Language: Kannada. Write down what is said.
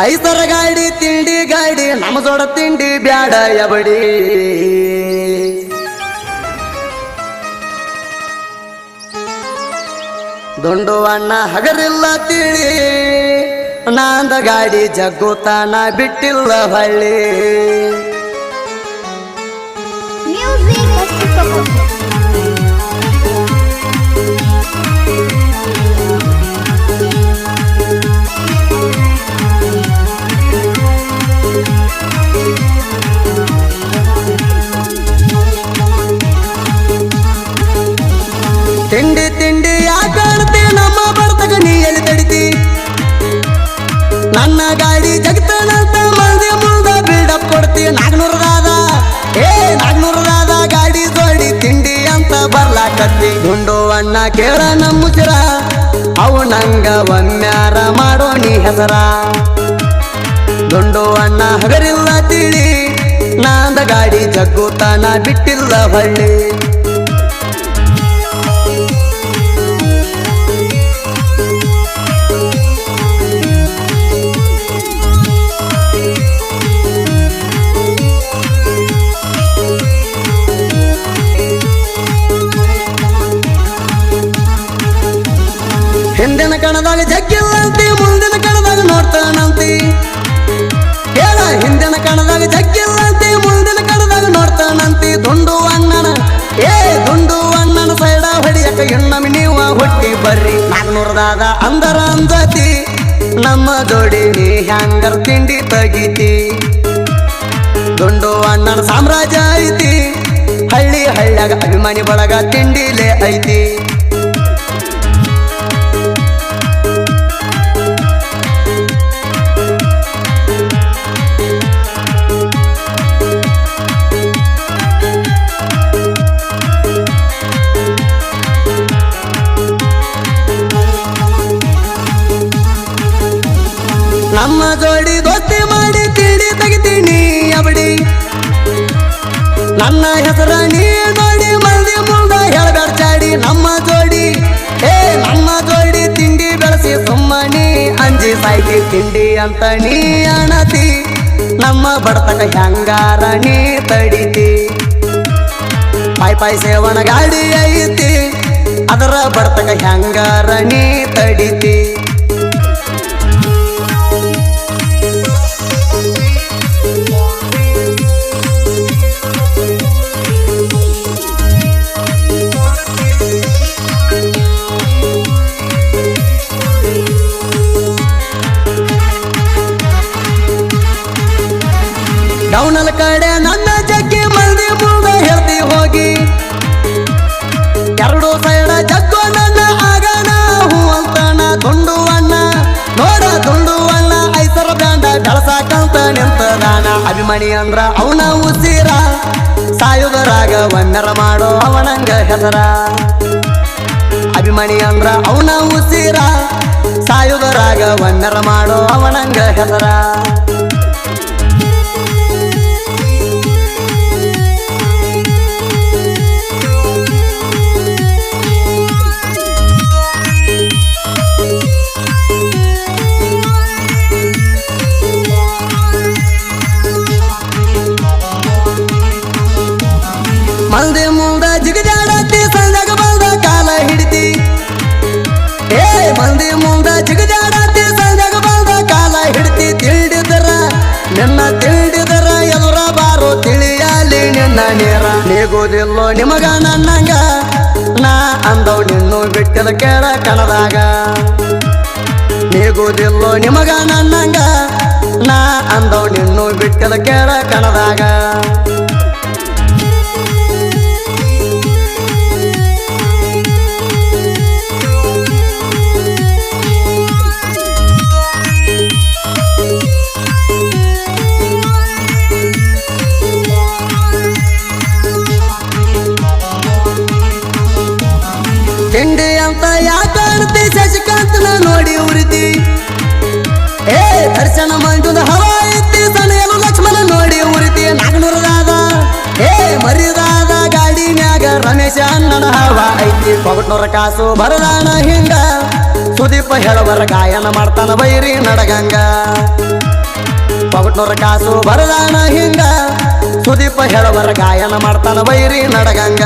ಐಸರ ಗಾಡಿ, ತಿಂಡಿ ಗಾಡಿ, ನಮ್ಮ ಜೋಡ ತಿಂಡಿ ಬ್ಯಾಡ ಎಬಡಿ. ದುಂಡು ಅಣ್ಣ ಹಗರಿಲ್ಲ ತಿಳಿ, ನಾಂದ ಗಾಡಿ ಜಗ್ಗುತ್ತಾನ ಬಿಟ್ಟಿಲ್ಲ ಹಳ್ಳಿ. ತಿಂಡಿ ತಿಂಡಿ ಯಾಕೆ ಕಾಣ್ತಿ ನಮ್ಮ ಬರ್ತಕ ನೀ ಎಲ್ಲಿ ತಡಿತಿ? ನನ್ನ ಗಾಡಿ ಜಗತ್ತನಂತ ಮಂದಿ ಮುಂದ ಬಿಲ್ಡಪ್ ಕೊಡ್ತಿ. ನಾಗ್ನೂರದಾದ ಏ ನಾಗ್ನೂರದಾದ ಗಾಡಿ ಜೋಡಿ ತಿಂಡಿ ಅಂತ ಬರ್ಲಾಕತ್ತಿ. ಗುಂಡು ಅಣ್ಣ ಕೇಳ ನಮ್ಮ ಮುಸಿರ ಅವು ನಂಗ ಒಮ್ಮ್ಯಾರ ಮಾಡೋ ನೀ ಹೆಸರ. ದುಂಡು ಅಣ್ಣ ಹಗರಿಲ್ಲ ತಿಳಿ, ನಾಂದ ಗಾಡಿ ಜಗ್ಗುತ್ತಾನ ಬಿಟ್ಟಿಲ್ಲ ಹಳ್ಳಿ. ಕಣದಾಗ ಜಗ್ಗಿಲ್ಲಂತಿ, ಮುಂದಿನ ಕಣದಾಗ ನೋಡ್ತಾನಂತಿ. ಹೇಳ, ಹಿಂದಿನ ಕಣದಾಗ ಜಗ್ಗಿಲ್ಲಂತಿ, ಮುಂದಿನ ಕಣದಾಗ ನೋಡ್ತಾನಂತಿ. ದುಂಡು ಅಣ್ಣನ, ಏ, ದುಂಡು ಅಣ್ಣನ ಸೈಡ ಹೊಡಿಯಕ ಹೆಣ್ಣಮಿ ನೀವು ಹುಟ್ಟಿ ಬರ್ರಿ. ನಾಗ್ನೂರದಾದ ಅಂದರ ಅಂದತಿ ನಮ್ಮ ಜೋಡಿ ಹ್ಯಾಂಗರ್ ತಿಂಡಿ ತಗಿತಿ. ದುಂಡು ಅಣ್ಣನ ಸಾಮ್ರಾಜ್ಯ ಐತಿ, ಹಳ್ಳಿ ಹಳ್ಳಿಯಾಗ ಅಭಿಮಾನಿ ಬಳಗ ತಿಂಡಿಲೇ ಐತಿ. ನಮ್ಮ ಜೋಡಿ ದೋಸ್ತಿ ಮಾಡಿ ತಿಳಿ ತೆಗಿತೀನಿ ಅವಡಿ ನನ್ನ ಹೆಸರ ನೀ ನೋಡಿ ಮಂದಿ ಮುಂದ ಹೇಳ್ಬೇಡ ನಮ್ಮ ಜೋಡಿ, ಏ, ನಮ್ಮ ಜೋಡಿ ತಿಂಡಿ ಬೆಳೆಸಿ ಸುಮ್ಮನಿ ಅಂಜಿ ಸಾಯ್ತಿ ತಿಂಡಿ ಅಂತ ನೀ ಅಣತಿ. ನಮ್ಮ ಬಡತನ ಹೆಂಗಾರ ನೀ ತಡಿತಿ. ಪಾಯ್ ಪಾಯ್ ಸೇವನ ಗಾಡಿ ಐತಿ. ಅದರ ಬಡತನ ಹೆಂಗಾರ ನೀ ತಡಿತಿ. ಡೌನಲ್ ಕಡೆ ನನ್ನ ಜಗ್ಗಿ ಮಂದಿ ಮುಂದ ಹೇಳ್ತಿ ಹೋಗಿ ಎರಡು ಸೈಡ ಜಗ್ಗು ನನ್ನ ಆಗಣ, ಹೂ ಅಂತಣ ದುಂಡು ಅಣ್ಣ. ನೋಡ ದುಂಡು ಅಣ್ಣ, ಐಸರ ಬ್ಯಾಂಡ ಬೆಳಸಾಕಂತ ನಿಂತದಾನ. ಅಭಿಮಾನಿ ಅಂದ್ರ ಅವನ ಉಸಿರ. ಸಾಯುವರಾಗ ವನ್ನರ ಮಾಡೋ ಅವನಂಗ ಹೆಸರ. ಅಭಿಮಾನಿ ಅಂದ್ರ ಅವನ ಉಸಿರ. ಸಾಯುವರಾಗ ವನ್ನರ ಮಾಡೋ ಅವನಂಗ ಹೆಸರ. ನಿನ್ನ ನೇರ. ನೀಗೋದಿಲ್ಲೋ ನಿಮಗ ನನ್ನಂಗ. ನಾ ಅಂದವ್ ನಿನ್ನು ಬಿಟ್ಟಿದ ಕೇಳ ಕಣದಾಗ ನೀಗೋದಿಲ್ಲೋ ನಿಮಗ ನನ್ನಂಗ. ನಾ ಅಂದವ್ ನಿನ್ನು ಬಿಟ್ಟಿದ ಕೇಳ ಕಣದಾಗ ತಿಂಡಿ ಅಂತ ಯಾಕಿ ಶಶಿಕಾಂತನ ನೋಡಿ ಉರಿತಿ ಏ, ದರ್ಶನ ಮಂಜುದ ಹವಾ ಎತ್ತಿ ಲಕ್ಷ್ಮಣ ನೋಡಿ ಉರಿತಿ ನಾಗನೂರದಾದ ಏ ಮರಿದಾದ ಗಾಡಿ ಮ್ಯಾಗ ರಮೇಶ ಅಣ್ಣನ ಹವಾ ಐತಿ. ಕೊಗಟ್ನೂರ ಕಾಸು ಬರದಾನ ಹಿಂಗ. ಸುದೀಪ ಹೇಳವರ ಗಾಯನ ಮಾಡ್ತಾನ ಬೈರಿ ನಡಗಂಗ. ಕೊಗಟ್ನೂರ ಕಾಸು ಬರದಾನ ಹಿಂಗ. ಸುದೀಪ ಹೇಳವರ ಗಾಯನ ಮಾಡ್ತಾನ ಬೈರಿ ನಡಗಂಗ.